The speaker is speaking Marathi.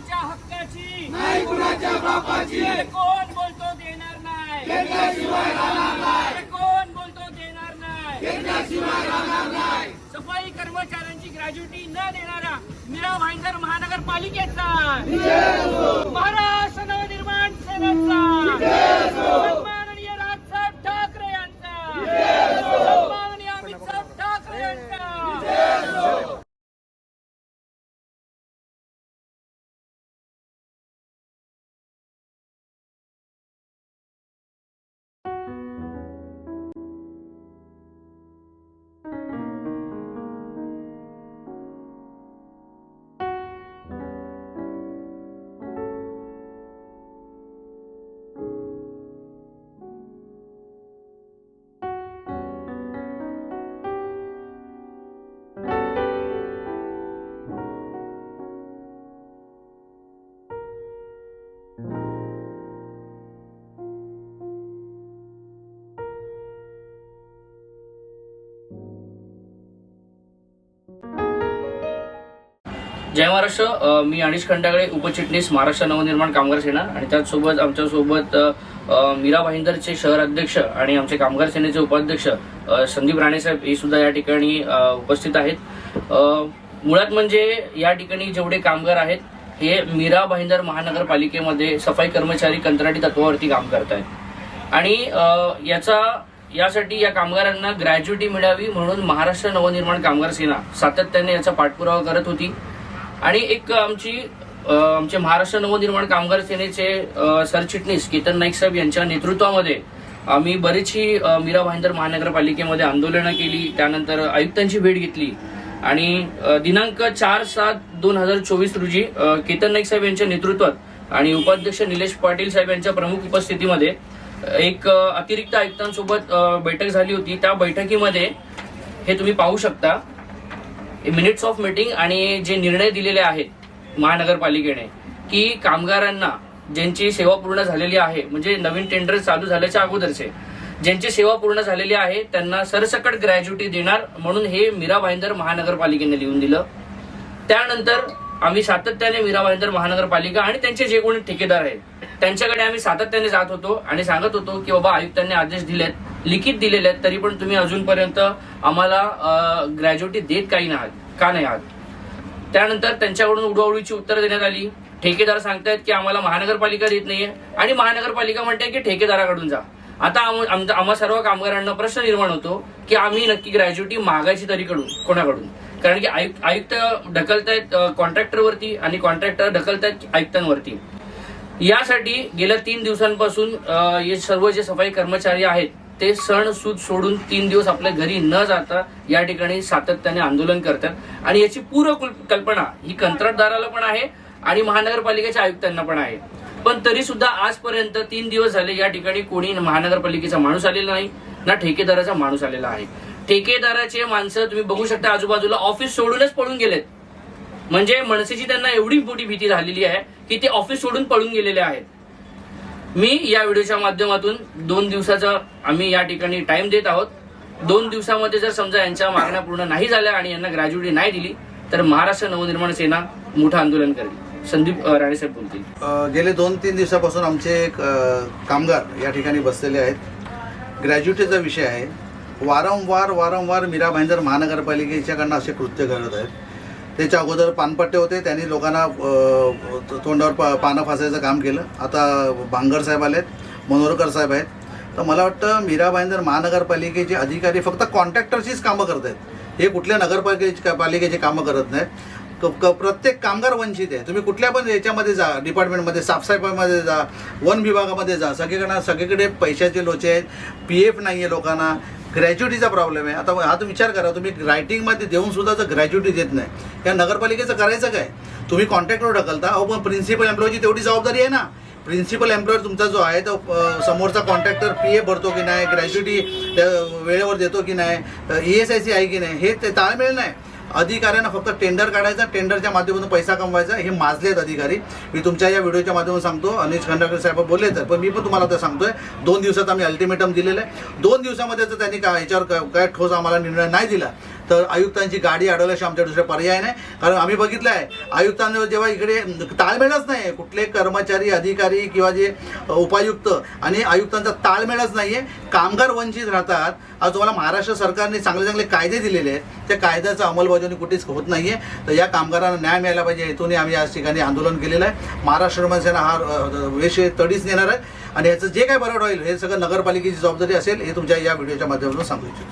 आमच्या हक्काची? नाही कुणाच्या बापाची कोण बोलतो देणार नाही? घेतल्याशिवाय राहणार नाही. कोण बोलतो देणार नाही? घेतल्याशिवाय राहणार नाही. सफाई कर्मचाऱ्यांची ग्रॅज्युटी न देणारा मीरा भाईंदर महानगरपालिकेचा. महाराष्ट्र नवनिर्माण सेनेचा. जय महाराष्ट्र. मी अनिश खंडागळे उपचिटणीस महाराष्ट्र नवनिर्माण कामगार सेना आणि त्याचसोबत आमच्यासोबत मीरा भाईंदरचे शहर अध्यक्ष आणि आमचे कामगार सेनेचे उपाध्यक्ष संदीप राणेसाहेब हे सुद्धा या ठिकाणी उपस्थित आहेत. मुळात म्हणजे या ठिकाणी जेवढे कामगार आहेत हे मीरा भाईंदर महानगरपालिकेमध्ये सफाई कर्मचारी कंत्राटी तत्वावरती काम करत आहेत आणि याचा यासाठी या कामगारांना ग्रॅज्युटी मिळावी म्हणून महाराष्ट्र नवनिर्माण कामगार सेना सातत्याने याचा पाठपुरावा करत होती. आणि एक आमची आमचे महाराष्ट्र नवनिर्माण कामगार सेनेचे सरचिटणीस केतन नाईक साहेब यांच्या नेतृत्वामध्ये आम्ही बरीचशी मीरा भाईंदर महानगरपालिकेमध्ये आंदोलनं केली त्यानंतर आयुक्तांची भेट घेतली. आणि दिनांक चार सात दोन हजार चोवीस रोजी केतन नाईक साहेब यांच्या नेतृत्वात आणि उपाध्यक्ष निलेश पाटील साहेब यांच्या प्रमुख उपस्थितीमध्ये एक अतिरिक्त आयुक्तांसोबत बैठक झाली होती. त्या बैठकीमध्ये हे तुम्ही पाहू शकता. मिनिट्स ऑफ मीटिंग आणि जे निर्णय दिलेले आहेत महानगरपालिकेने की कामगारांना ज्यांची सेवा पूर्ण झालेली आहे म्हणजे नवीन टेंडर चालू झाल्याच्या अगोदरचे ज्यांची सेवा पूर्ण झालेली आहे त्यांना सरसकट ग्रॅज्युटी देणार म्हणून हे मीरा भाईंदर महानगरपालिकेने लिहून दिलं. त्यानंतर आम्ही सातत्याने मीरा भाईंदर महानगरपालिका आणि त्यांचे जे कोणी ठेकेदार आहेत त्यांच्याकडे आम्ही सातत्याने जात होतो आणि सांगत होतो की बाबा आयुक्तांनी आदेश दिलेत लिखित दिलेले आहेत तरी पण तुम्ही अजूनपर्यंत आम्हाला ग्रॅज्युटी देत काही नाही आहात का नाही आहात? त्यानंतर त्यांच्याकडून उडवाउडीची उत्तरं देण्यात आली. ठेकेदार सांगतायत की आम्हाला महानगरपालिका देत नाहीये आणि महानगरपालिका म्हणते की ठेकेदाराकडून जा. आता आम्हा सर्व कामगारांना प्रश्न निर्माण होतो की आम्ही नक्की ग्रॅज्युटी मागायची तरी कडून कोणाकडून? कारण की आयुक्त आयुक्त ढकलतायत कॉन्ट्रॅक्टरवरती आणि कॉन्ट्रॅक्टर ढकलतायत आयुक्तांवरती. यासाठी गेल्या तीन दिवसांपासून हे सर्व जे सफाई कर्मचारी आहेत ते सण सूद सोडून तीन दिवस आपल्या घरी न जाता या ठिकाणी सातत्याने आंदोलन करतात. आणि याची पूर्व कल्पना ही कंत्राटदाराला पण आहे आणि महानगरपालिकेच्या आयुक्तांना पण आहे. पण तरी सुद्धा आजपर्यंत तीन दिवस झाले या ठिकाणी कोणी महानगरपालिकेचा माणूस आलेला नाही ना ठेकेदाराचा माणूस आलेला आहे. ठेकेदाराचे माणसं तुम्ही बघू शकता आजूबाजूला ऑफिस सोडूनच पळून गेलेत. म्हणजे मनसेची त्यांना एवढी मोठी भीती झालेली आहे की ते ऑफिस सोडून पळून गेलेले आहेत. मी या व्हिडिओच्या माध्यमातून दोन दिवसाचा आम्ही या ठिकाणी टाइम देत आहोत. दोन दिवसामध्ये जर समजा यांच्या मागण्या पूर्ण नाही झाल्या आणि यांना ग्रॅज्युटी नाही दिली तर महाराष्ट्र नवनिर्माण सेना मोठं आंदोलन करेल. संदीप राणेसाहेब बोलतील. गेले दोन तीन दिवसापासून आमचे एक, कामगार या ठिकाणी बसलेले आहेत. ग्रॅज्युटीचा विषय आहे. वारंवार वारंवार मीरा भाईंदर महानगरपालिकेच्याकडनं असे कृत्य घडत आहेत. त्याच्या अगोदर पानपट्टे होते त्यांनी लोकांना तोंडावर पा पानं फासायचं काम केलं. आता भांगर साहेब आलेत मनोरकर साहेब आहेत. तर मला वाटतं मीरा भाईंदर महानगरपालिकेचे अधिकारी फक्त कॉन्ट्रॅक्टरचीच कामं करत आहेत. हे कुठल्या नगरपालिकेची पालिकेची कामं करत नाहीत. क- क- प्रत्येक कामगार वंचित आहे. तुम्ही कुठल्या पण याच्यामध्ये जा डिपार्टमेंटमध्ये साफसफाईमध्ये जा वन विभागामध्ये जा सगळीकडे सगळीकडे पैशाचे लोचे आहेत. पी एफ नाही आहे लोकांना. ग्रॅज्युटीचा प्रॉब्लेम आहे. आता हा तुम्ही विचार करा तुम्ही रायटिंगमध्ये देऊन सुद्धा जर ग्रॅज्युटी देत नाही या नगरपालिकेचं करायचं काय? तुम्ही कॉन्ट्रॅक्टवर ढकलता. अहो पण प्रिन्सिपल एम्प्लॉयची तेवढी जबाबदारी आहे ना? प्रिन्सिपल एम्प्लॉयर तुमचा जो आहे तो समोरचा कॉन्ट्रॅक्टर पी ए भरतो की नाही ग्रॅज्युटी वेळेवर देतो की नाही ई एस आय सी आहे की नाही हे ते ताळमेळ नाही. अधिकाऱ्यांना फक्त टेंडर काढायचा टेंडरच्या माध्यमातून पैसा कमवायचा हे माजलेत अधिकारी. मी तुमच्या या व्हिडिओच्या माध्यमातून सांगतो अनिश खंडाकर साहेब बोलले तर पण मी पण तुम्हाला आता सांगतोय दोन दिवसात आम्ही अल्टिमेटम दिलेलं आहे. दोन दिवसामध्ये जर त्यांनी का याच्यावर काय ठोस आम्हाला निर्णय नाही दिला तर आयुक्तांची गाडी अडवल्याशिवाय आमच्या दुसरा पर्याय नाही. कारण आम्ही बघितलं आहे आयुक्तांवर जेव्हा इकडे ताळमेळच नाही कुठले कर्मचारी अधिकारी किंवा जे उपायुक्त आणि आयुक्तांचा ताळमेळच नाही आहे कामगार वंचित राहतात. आज तुम्हाला महाराष्ट्र सरकारने चांगले चांगले कायदे दिलेले आहेत. त्या कायद्याचं अंमलबजावणी कुठेच होत नाही आहे तर या कामगारांना न्याय मिळाला पाहिजे हेतूने आम्ही आज ठिकाणी आंदोलन केलेलं आहे. महाराष्ट्र मनसेना हा अ, विषय तडीच नेणार आहे. आणि याचं जे काय बरं होईल हे सगळं नगरपालिकेची जबाबदारी असेल हे तुमच्या या व्हिडिओच्या माध्यमातून सांगू इच्छितो.